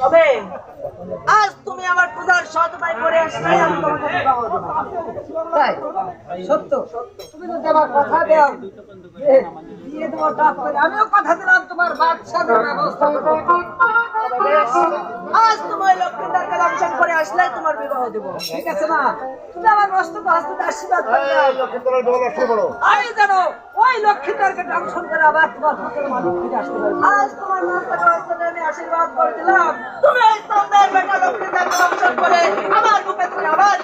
তবে আজ তুমি আমার পূজার সৎ ভাই করে আসলে আমি তোমাকে তাই? সত্য? তুমি তো তোমার কথা দাও। যে দিয়ে তোমার টাপ করে আমিও কথা দিলাম তোমার বাচ্চাদের ব্যবস্থা করব তবে বেশ, আজ তুমি ওই লক্ষ্মীদারকে করে আসলে তোমার বিবাহ দেব। ঠিক আছে না তুমি আমার মস্ত হস্তে আশীর্বাদ করবে আমি জানো ওই লক্ষ্মীদারকে দংশন করে আবার তোমার হাতের মানুষ ফিরে আসতে পারবে আজ তোমার নাস্তাটা হস্তে আমি আশীর্বাদ করে দিলাম তুমি এই সন্ধ্যায় বেটা লক্ষ্মীদারকে দংশন করে আমার বুকে তুমি আবার।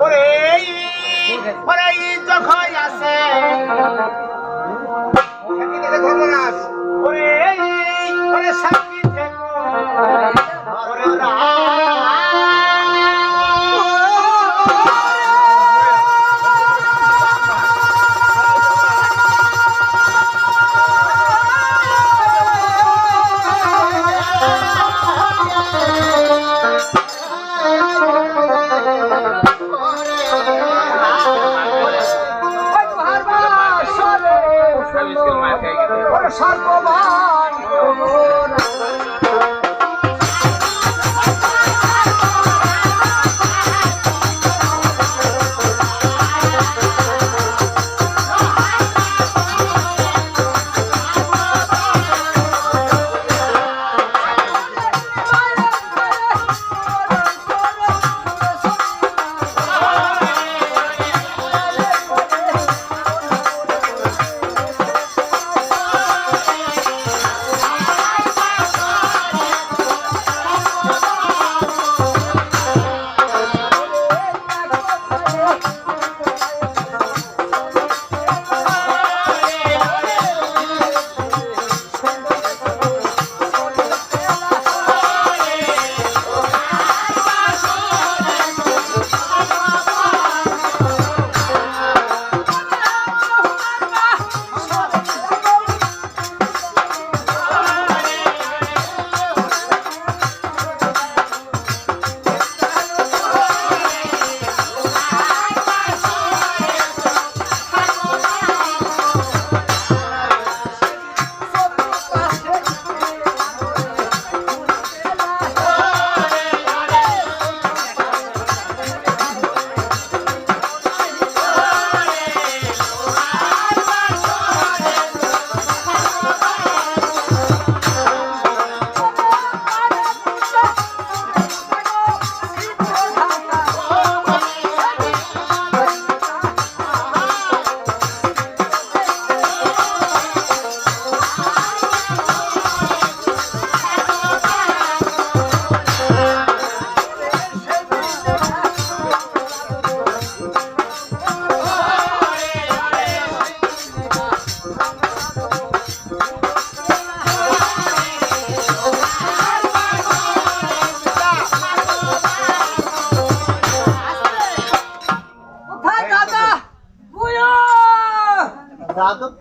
ওরে এই, ওরে এই যখন আসে সর্বমান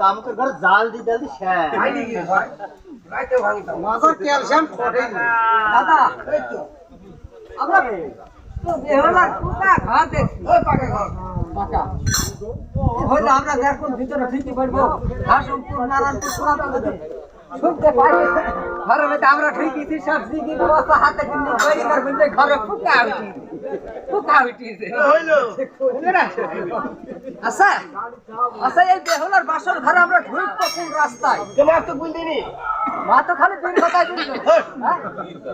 তামকের ঘরে জাল দি জাল দি শেষ। মাজার ক্যালসিয়াম ফটে দাদা আমরা তো বেহলার কোথা ঘর। পাকা। আমরা ভিতরে ঠিকই পারব। হাসনপুর নারায়ণপুর সোনাপুর শুনতে মধ্যে আমরা ঠিকই সব দিকে হাতে কিন্তু ঘরে ফুকা উঠি উঠিছে আচ্ছা আচ্ছা এই বেহলার বাসর ঘরে আমরা ঢুকবো কোন রাস্তায়? তোমার তো বুঝলি মা তো খালি দুই কথা কিন্তু হ্যাঁ।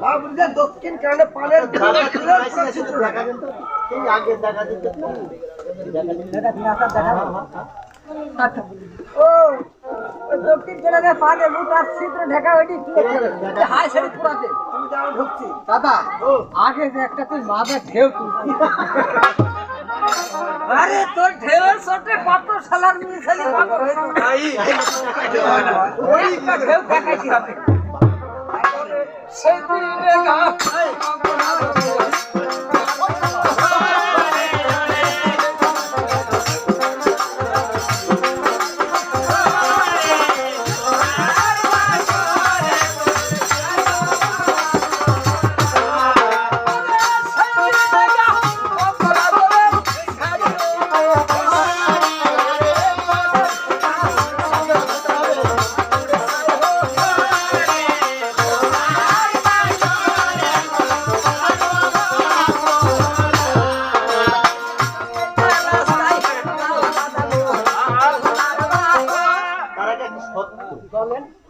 মা বুঝলে দক্ষিণ কারণে পানের দেখা দিন তো এই আগে দেখা দিত দেখা দিন দেখা দিন। আচ্ছা। ও ওই দক্ষিণ কেরানে পানে লুটার ছিদ্র ঢাকা ওইটি কি হাই সেটি পুরাতে। তুমি যাও ঢুকছি। দাদা আগে যে একটা তুই মাঝে ঢেউ তুই আরে তোর ঢেউয়ের চোটে কত সালার মিল খালি পাগল হয়েছে ওই ঢেউ দেখাইতে হবে। সেদিনে গা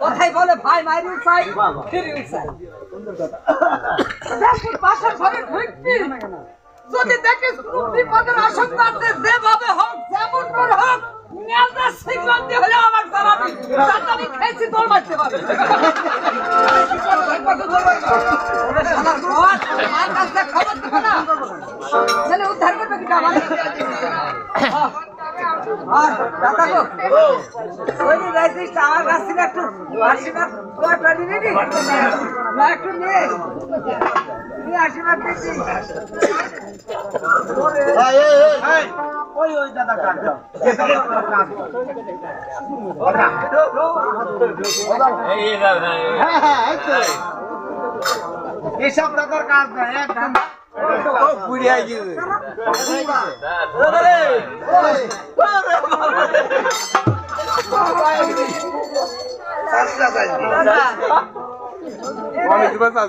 কথাই বলে ভাই মাইরিও চাই ফিরিও চাই দেখুন বাসার ঘরে ঢুকবি যদি দেখিস কোনো বিপদের আশঙ্কা আছে যেভাবে হোক যেমন করে হোক দিয়ে হলে আমার জানাবি আমি খেয়েছি তোর মারতে পারবি। কাছে খবর দিবে না। ছেলে উদ্ধার করবে আর দাদা গো ওই যে যাইছিস আমার কাছ থেকে একটু আশীর্বাদ। দোয়াটা নিবি নি? না একটু নে তুই আশীর্বাদ দিচ্ছি ওই ওই দাদা কাজ হ্যাঁ হ্যাঁ এই এসব দাদার কাজ না একদম। পুড়িয়ে গেছে বাসার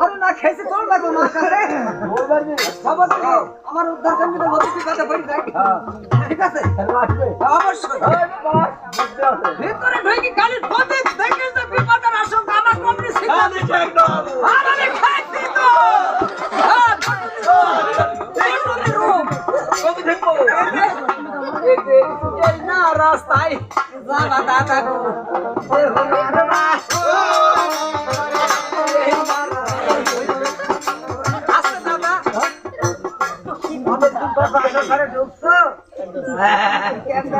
আরে না আরে খেয়েছি তোর লাগবে মার কাছে খবর দিবি, আমার উদ্ধার কর্মীদের মধ্যে বিপদে পড়ে যায়। ঠিক আছে? হ্যাঁ, অবশ্যই। ভিতরে ঢুকি খালি পদে দেখে যে বিপদের আশঙ্কা আমার কমনি ছিল আমি খাইছি তো। হ্যাঁ, রুম। এই যে, রাস্তায় যাবা দাদা।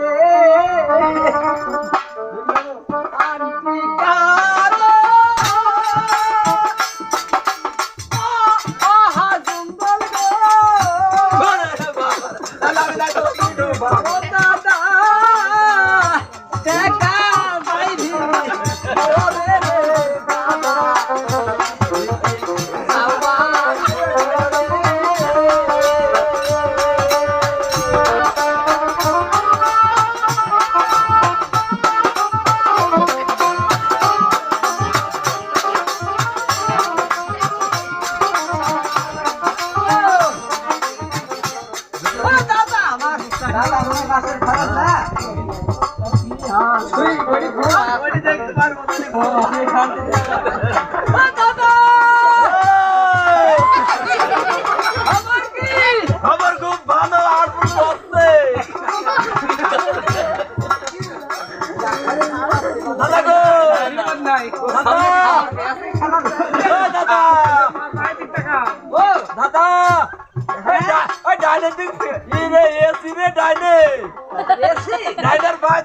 Oh,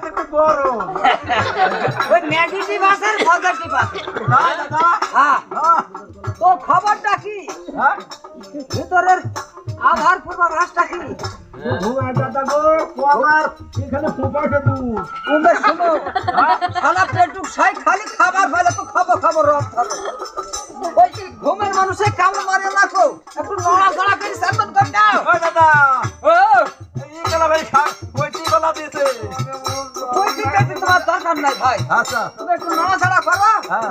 একটু ওই দাদা হ্যাঁ। তো খবরটা কি? হ্যাঁ? ভিতরের আধার পূর্বাভাসটা কি? গো এখানে সালা পেটুক আচ্ছা। তুমি একটু নড়াচড়া করো। হ্যাঁ।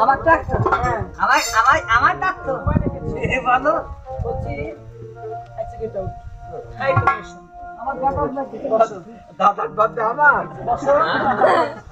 আমার ডাক্তার আমার আমার আমার ডাক্তার বলো বলছি আচ্ছা গেট আউট হাই কমিশন আমার ব্যাপার নাকি? দাদা আমার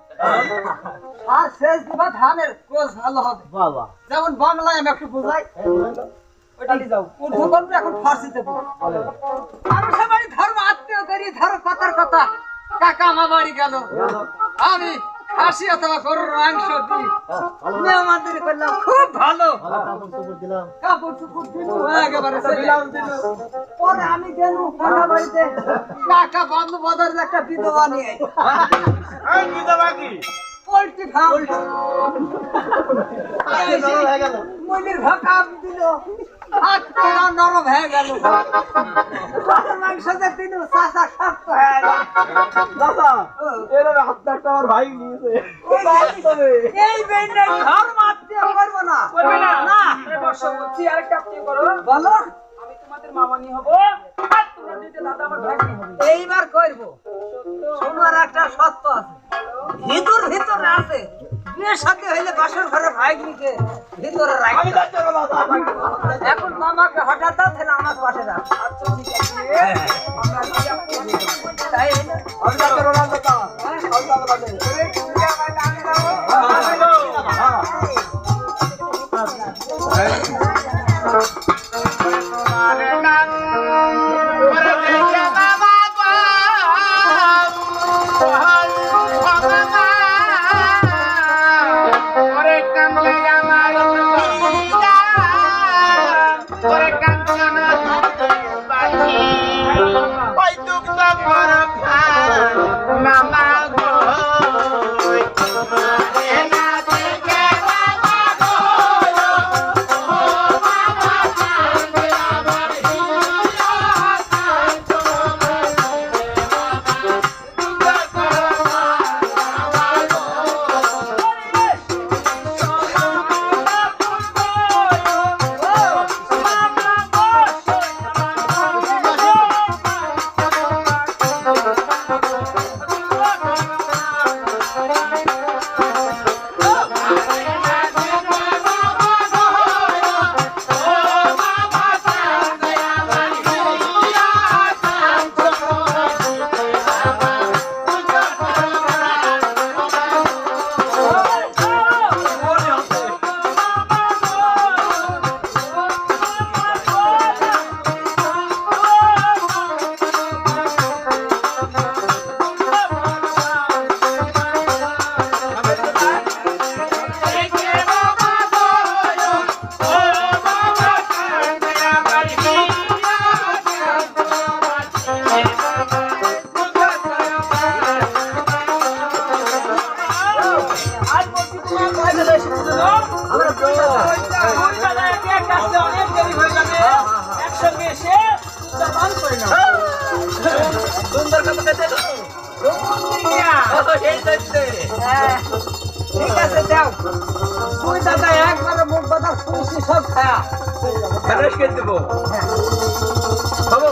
আর শেষ দিবা ধানের কোষ ভালো হবে। বাবা। যেমন বাংলায় আমি একটু বুঝাই। ওইটা যাও। উর্দু করব এখন ফার্সিতে বলব। সবাই ধর্ম আত্মীয় করি ধরো কথার কথা। কাকা আমার বাড়ি গেল। আমি খাসি অথবা গরুর মাংস দিই করলাম খুব ভালো। কাপড় চুপড় দিল একেবারে পরে আমি গেল কাকা বাড়িতে। কাকা বন্ধু বাজারের একটা বিধবা নিয়ে বিধবা কি? Poultry farm. হয়ে গেল। মনির ভাকা দিল। হাত কেনা নরম হয়ে গেল। মাংস দিল চাষা শক্ত হয়ে গেল। ভাই। নিয়েছে এই বেন্ডে ধর্ম আত্মীয় করব না। করবে না। না। আরে বসো বলছি আরেকটা আত্মীয় করো। বলো। আমি তোমাদের মামানি হব। আর তোমরা দুইটা দাদা আমার ভাগ্নি হবে। এইবার করব। তোমার একটা সত্য আছে। ভিতর ভিতরে আছে। বিয়ের সাথে হইলে বাসর ঘরে ভাইগনিকে ভিতরে আমি রাখি যাচ্ছি দাদা। এখন মামাকে হঠাৎ দাও তাহলে আমার পাশে রাখ। আচ্ছা ঠিক আছে। হয়ে যাব। তাই না? আমি যাচ্ছি না ঠিক আছে যাও তুই দাদা একবারে মুখ কথা শুনছি সব খায়া মানুষ কে দেবো খাব